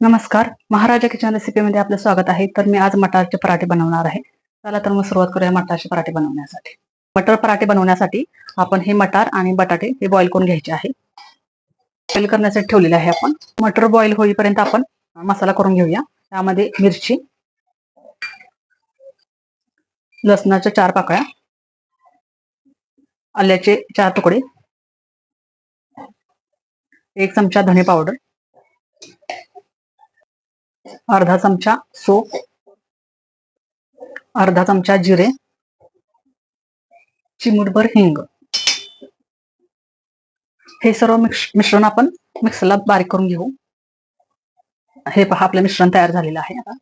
नमस्कार. महाराजा किचन रेसिपीमध्ये आपलं स्वागत आहे. तर मी आज मटारचे पराठे बनवणार आहे. चला तर मग सुरुवात करूया मटारचे पराठे बनवण्यासाठी. मटर पराठे बनवण्यासाठी आपण हे मटार आणि बटाटे हे बॉईल करून घ्यायचे आहे. बॉईल करण्यासाठी ठेवलेले आहे आपण. मटर बॉईल होईपर्यंत आपण मसाला करून घेऊया. त्यामध्ये मिरची लसणाच्या चार पाकळ्या आल्याचे चार तुकडे एक चमचा धणे पावडर अर्धा चमचा सोप अर्धा चमचा जिरे चिमूटभर हिंग. हे सर्व मिक्स मिश्रण आपण मिक्सरला बारीक करून घेऊ. हे पहा आपलं मिश्रण तयार झालेलं आहे आता.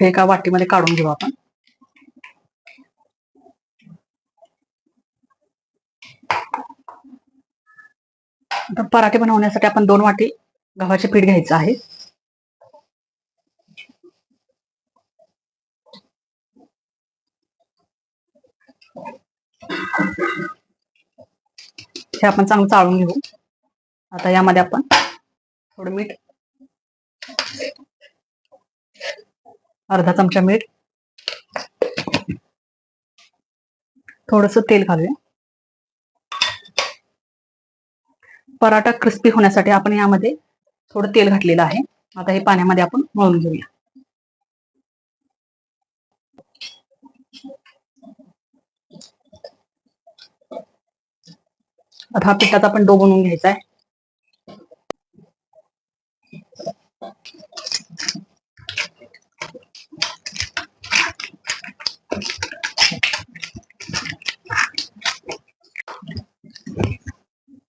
हे एका वाटीमध्ये काढून घेऊ आपण. पराठे बनवण्यासाठी आपण दोन वाटी गव्हाचे पीठ घ्यायचं आहे. हे आपण चांगलं चाळून घेऊ. आता यामध्ये आपण थोडं मीठ अर्धा चमचा मीठ थोडस तेल घालूया. पराठा क्रिस्पी होण्यासाठी आपण यामध्ये थोडं तेल घातलेलं आहे. आता हे पाण्यामध्ये आपण मळून घेऊया. आता हा पिठाचा आपण डो बनवून घ्यायचा आहे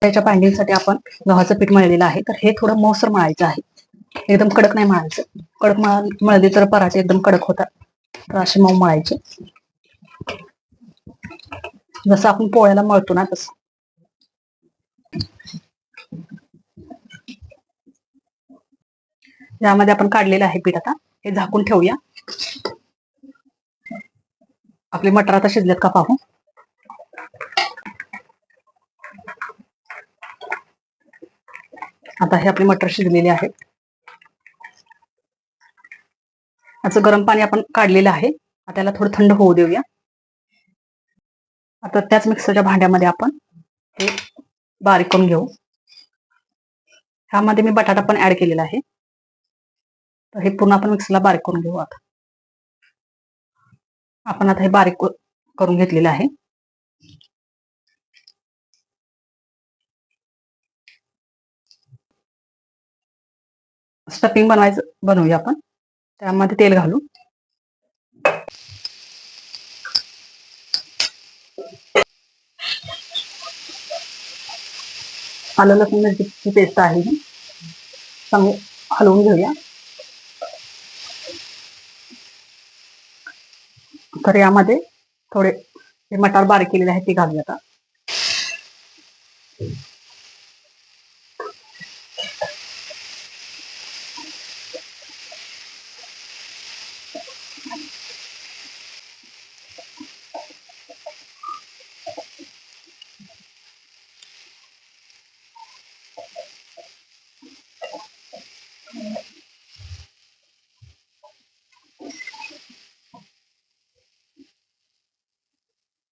त्याच्या बाइंडिंगसाठी आपण गव्हाचं पीठ मळलेलं आहे. तर हे थोडं मौसर मळायचं आहे. एकदम कडक नाही मळायचं. कडक मळ मळले तर पराठे एकदम कडक होतात. तर असे मऊ मळायचे. जसं आपण पोळ्याला मळतो ना तसं. यामध्ये आपण काढलेलं आहे पीठ आता. हे झाकून ठेवूया. आपले मटर आता शिजलेत का पाहू. आता हे आपले मटर शिजलेले आहेत याचं गरम पाणी आपण काढलेलं आहे. आता त्याला थोडं थंड होऊ देऊया. आता त्याच मिक्सरच्या भांड्यामध्ये आपण हे बारीक करून घेऊ. ह्यामध्ये मी बटाटा पण ऍड केलेला आहे. पूर्ण आपण मिक्सरला बारीक करून घेऊ आता. आता बारीक करून घेतलेलं आहे. स्टफिंग बनवायचं बनवूया आपण. त्यामध्ये तेल घालू. आलं लसूण मिरचीची पेस्ट आहे. ही चांगली हलवून घेऊया. तर यामध्ये थोडे मटार बारीक केलेले आहेत ते घालूया आता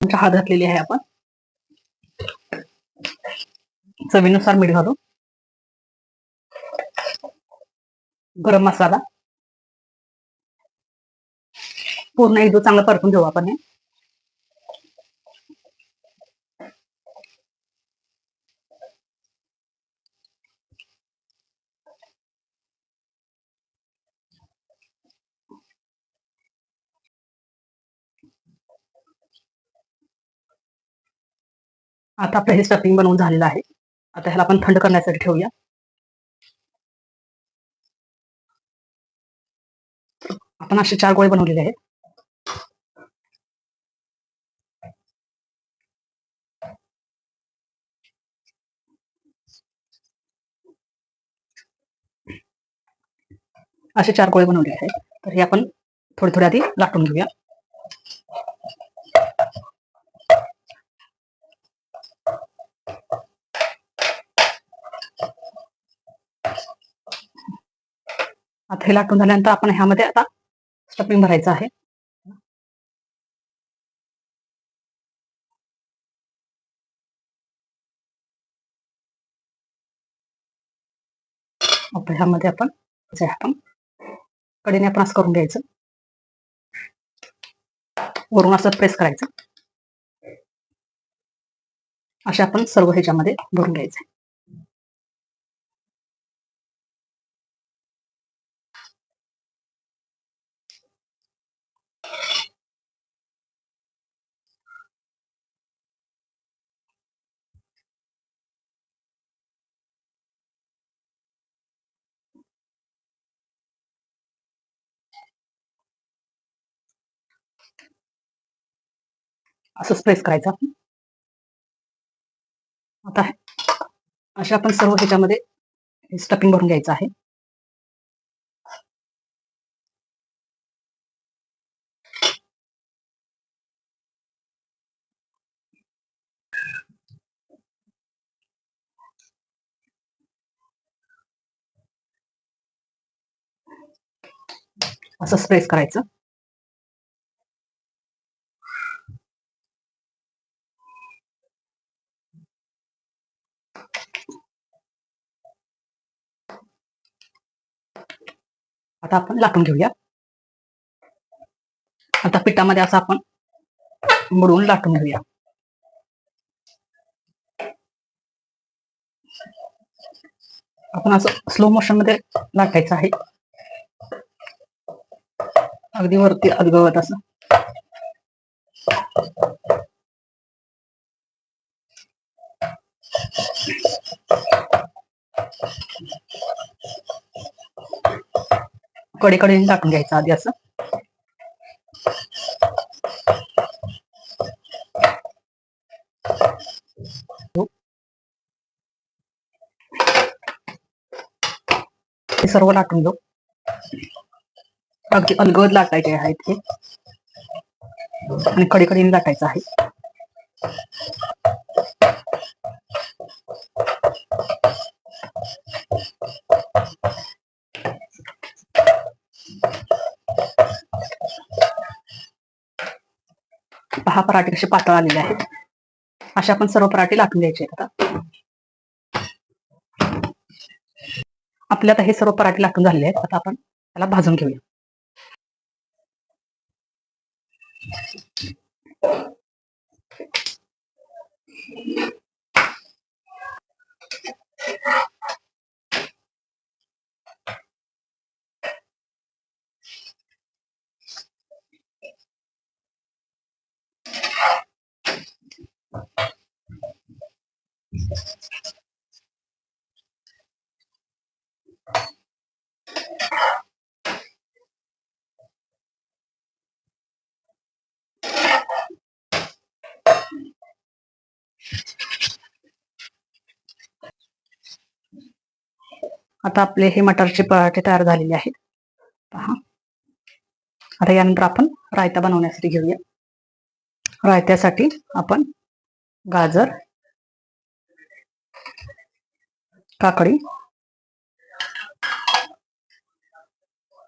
चहा घातलेली आहे आपण. चवीनुसार मीठ घालू. गरम मसाला. पूर्ण एक चांगला परतून घेऊ आपण आता हे स्टफिंग बनवून झालेलं आहे. आता ह्याला आपण थंड करण्यासाठी ठेवूया. आपण असे चार गोळे बनवलेले आहेत. असे चार गोळे बनवले आहेत. तर हे आपण थोडे थोडे आधी लाटून घेऊया. हे लाटून झाल्यानंतर आपण ह्यामध्ये आता स्टफिंग भरायचं आहे. ह्यामध्ये आपण जे आपण कडेने आपण असं करून घ्यायचं. वरून असं प्रेस करायचं. असे आपण सर्व ह्याच्यामध्ये भरून घ्यायचं. असंच प्रेस करायचं. आपण आता अशा आपण सर्व ह्याच्यामध्ये स्टफिंग भरून घ्यायचं आहे. असं स्प्रेस करायचं. आता आपण लाटून घेऊया. आता पिठामध्ये असं आपण बुडवून लाटून घेऊया. आपण असं स्लो मोशनमध्ये लाटायचं आहे. अगदी वरती अदगवत असं. कडे कडे टाकून घ्यायचं आधी असं. हे सर्व लाटून घेऊ. अगदी अलगद लाटायचे आहेत हे आणि कडे कडे लाटायचं आहे. दहा पराठे कसे पातळ आलेले आहेत असे आपण सर्व पराठे लाटून द्यायचे आता. आपले आता हे सर्व पराठे लाटून झालेले आहेत. आता आपण त्याला भाजून घेऊया. आता आपले हे मटारचे पराठे तयार झालेले आहेत. पहा. आता यानंतर आपण रायता बनवण्यासाठी घेऊया. रायत्यासाठी आपण गाजर काकडी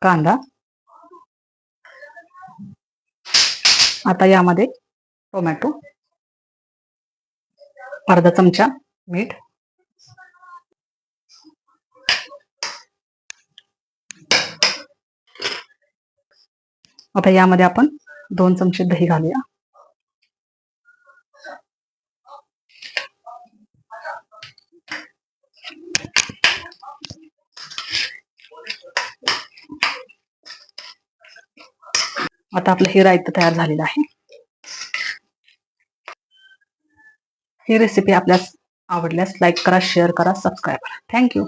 कांदा आता यामध्ये टोमॅटो अर्धा चमचा मीठ. आता यामध्ये आपण दोन चमचे दही घालूया. आता आपलं हे रायतं तयार झालेलं आहे. ही रेसिपी आपल्यास आवडल्यास लाईक करा शेअर करा सबस्क्राईब करा. थँक्यू